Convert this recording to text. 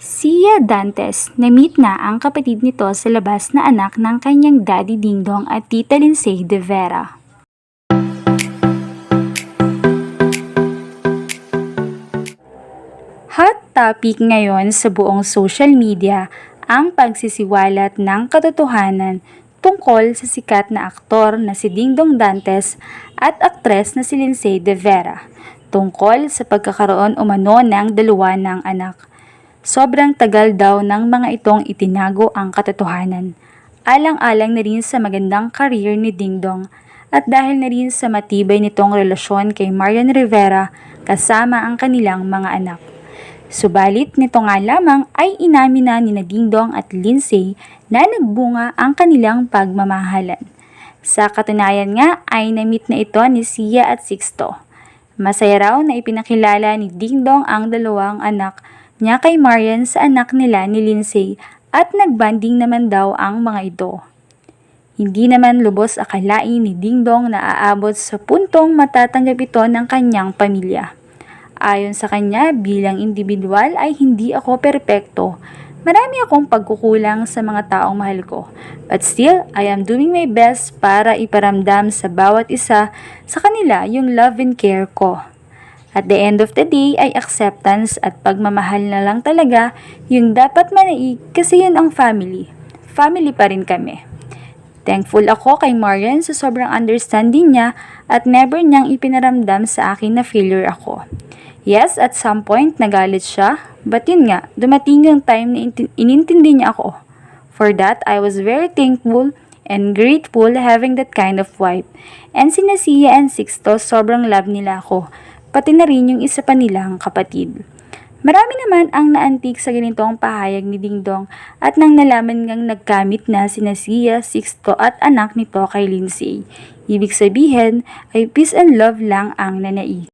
Sia Dantes, na-meet na ang kapatid nito sa labas na anak ng kanyang daddy Dingdong at tita Lindsay de Vera. Hot topic ngayon sa buong social media ang pagsisiwalat ng katotohanan tungkol sa sikat na aktor na si Dingdong Dantes at aktres na si Lindsay de Vera tungkol sa pagkakaroon umano ng dalawa ng anak. Sobrang tagal daw ng mga itong itinago ang katotohanan. Alang-alang na rin sa magandang career ni Dingdong at dahil na rin sa matibay nitong relasyon kay Marian Rivera kasama ang kanilang mga anak. Subalit nito nga lamang ay inamin na ni Dingdong at Lindsay na nagbunga ang kanilang pagmamahalan. Sa katunayan nga ay namit na ito ni Sia at Sixto. Masaya raw na ipinakilala ni Dingdong ang dalawang anak niya kay Marian sa anak nila ni Lindsay at nagbanding naman daw ang mga ito. Hindi naman lubos akalain ni Dingdong na aabot sa puntong matatanggap ito ng kanyang pamilya. Ayon sa kanya, bilang individual ay hindi ako perpekto. Marami akong pagkukulang sa mga taong mahal ko. But still, I am doing my best para iparamdam sa bawat isa sa kanila yung love and care ko. At the end of the day ay acceptance at pagmamahal na lang talaga yung dapat manaig kasi yun ang family. Family pa rin kami. Thankful ako kay Marian sa sobrang understanding niya at never niyang ipinaramdam sa akin na failure ako. Yes, at some point nagalit siya, but yun nga, dumating yung time na intin- inintindi niya ako. For that, I was very thankful and grateful having that kind of wife. And si Nasiya and Sixto, sobrang love nila ako, pati na rin yung isa pa nilang kapatid. Marami naman ang naantik sa ganitong pahayag ni Dingdong at nang nalaman ngang nagkamit na si Nasiya, Sixto at anak nito kay Lindsay. Ibig sabihin ay peace and love lang ang nanaig.